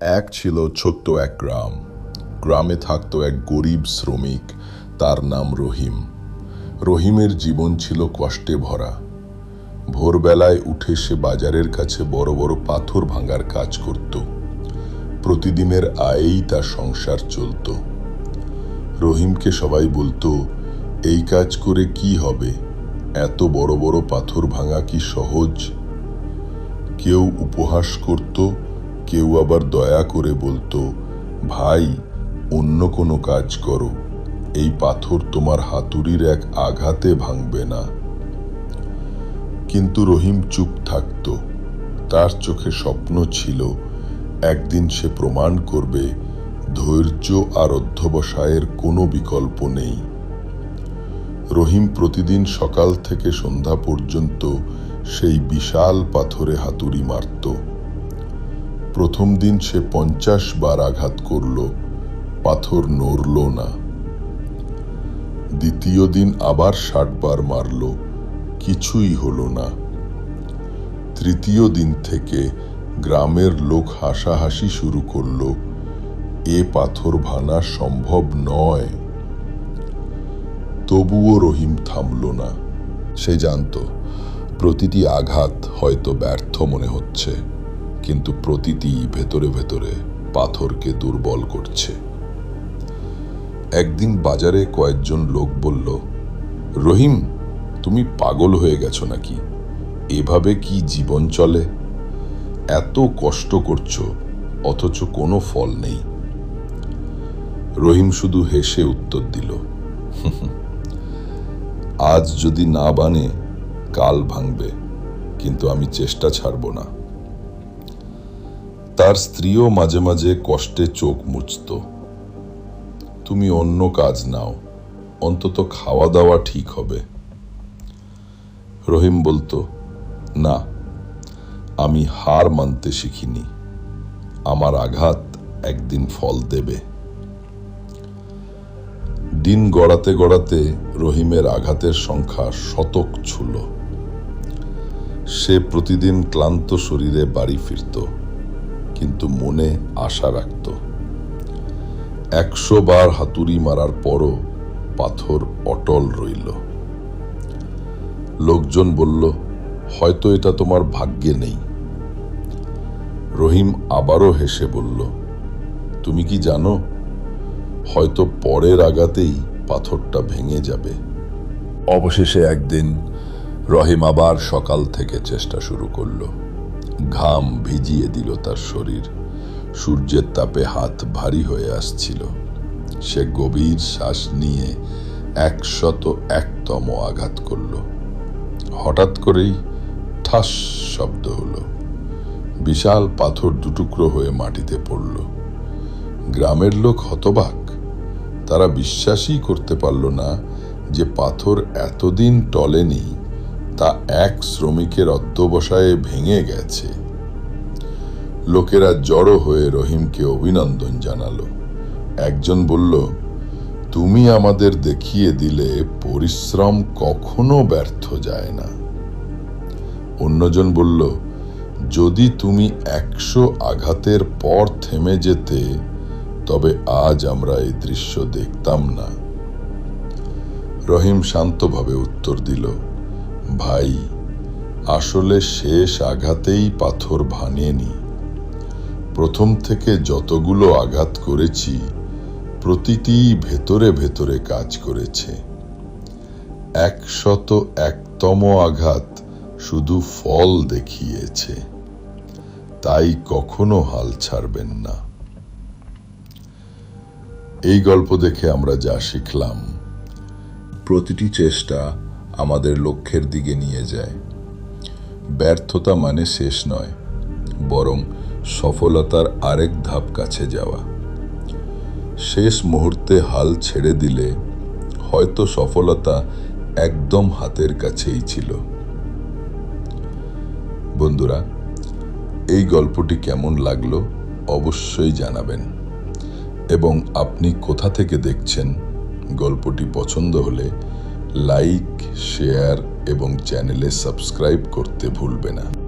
এক ছিল ছোট্ট এক গ্রাম। গ্রামে থাকতো এক গরিব শ্রমিক, তার নাম রহিম। রহিমের জীবন ছিল কষ্টে ভরা। ভোরবেলায় উঠে সে বাজারের কাছে বড় বড় পাথর ভাঙার কাজ করত। প্রতিদিনের আয়েই তার সংসার চলত। রহিমকে সবাই বলতো, এই কাজ করে কি হবে? এত বড় বড় পাথর ভাঙা কি সহজ? কেউ উপহাস করত কেউ আবার দয়া করে বলতো, ভাই, অন্য কোনো কাজ করো, এই পাথর তোমার হাতুড়ির এক আঘাতে ভাঙবে না কিন্তু রহিম চুপ থাকত। তার চোখে স্বপ্ন ছিল, একদিন সে প্রমাণ করবে, ধৈর্য আর অধ্যবসায়ের কোনো বিকল্প নেই। রহিম প্রতিদিন সকাল থেকে সন্ধ্যা পর্যন্ত সেই বিশাল পাথরে হাতুড়ি মারত। প্রথম দিন সে পঞ্চাশ বার আঘাত করল, পাথর নড়ল না। দ্বিতীয় দিন আবার ষাট বার মারল, কিছুই হলো না। তৃতীয় দিন থেকে গ্রামের লোক হাসাহাসি শুরু করল, এ পাথর ভাঙা সম্ভব নয়। তবুও রহিম থামল না। সে জানত, প্রতিটি আঘাত হয়তো ব্যর্থ মনে হচ্ছে। কিন্তু প্রতিটি ভেতরে ভেতরে পাথরকে দুর্বল করছে। একদিন বাজারে কয়েকজন লোক বলল, রহিম, তুমি পাগল হয়ে গেছো নাকি? এভাবে কি জীবন চলে? এত কষ্ট করছ, অথচ কোনো ফল নেই। রহিম শুধু হেসে উত্তর দিল, আজ যদি না বানে, কাল ভাঙবে, কিন্তু আমি চেষ্টা ছাড়ব না। তার স্ত্রীও মাঝে মাঝে কষ্টে চোখ মুছত। তুমি অন্য কাজ নাও, অন্তত খাওয়া দাওয়া ঠিক হবে। রহিম বলতো, না, আমি হার মানতে শিখিনি। আমার আঘাত একদিন ফল দেবে। দিন গড়াতে গড়াতে রহিমের আঘাতের সংখ্যা শতক ছুল। সে প্রতিদিন ক্লান্ত শরীরে বাড়ি ফিরত। কিন্তু মনে আশা রাখত। একশো বার হাতুড়ি মারার পরও পাথর অটল রইল। লোকজন বলল, হয়তো এটা তোমার ভাগ্যে নেই। রহিম আবারও হেসে বলল, তুমি কি জানো, হয়তো পরের আঘাতেই পাথরটা ভেঙে যাবে। অবশেষে একদিন রহিম আবার সকাল থেকে চেষ্টা শুরু করল। ঘাম ভিজিয়ে দিল তার শরীর। সূর্যের তাপে হাত ভারী হয়ে আসছিল। সে গভীর শ্বাস নিয়ে একশত একতম আঘাত করল। হঠাৎ করেই ঠাস শব্দ হলো। বিশাল পাথর দুটুকরো হয়ে মাটিতে পড়ল। গ্রামের লোক হতবাক। তারা বিশ্বাসই করতে পারল না যে পাথর এতদিন টলেনি তা এক শ্রমিকের অধ্যবসায়ে ভেঙে গেছে। লোকেরা জড়ো হয়ে রহিমকে অভিনন্দন জানালো। একজন বলল, তুমি আমাদের দেখিয়ে দিলে পরিশ্রম কখনো ব্যর্থ যায় না। অন্যজন বলল, যদি তুমি একশো আঘাতের পর থেমে যেতে, তবে আজ আমরা এই দৃশ্য দেখতাম না। রহিম শান্তভাবে উত্তর দিল ভাই, আসলে শেষ আঘাতেই পাথর ভাঙেনি প্রথম থেকে যতগুলো আঘাত করেছি প্রতিটি ভেতরে ভেতরে কাজ করেছে। একশত একতম আঘাত শুধু ফল দেখিয়েছে। তাই কখনো হাল ছাড়বেন না। এই গল্প দেখে আমরা যা শিখলাম, প্রতিটি চেষ্টা আমাদের লক্ষ্যের দিকে নিয়ে যায়। ব্যর্থতা মানে শেষ নয়, বরং সফলতার আরেক ধাপ কাছে যাওয়া। শেষ মুহূর্তে হাল ছেড়ে দিলে হয়তো সফলতা একদম হাতের কাছেই ছিল। বন্ধুরা, এই গল্পটি কেমন লাগল অবশ্যই জানাবেন। এবং আপনি কোথা থেকে দেখছেন গল্পটি পছন্দ হলে লাইক শেয়ার এবং চ্যানেলে সাবস্ক্রাইব করতে ভুলবে না।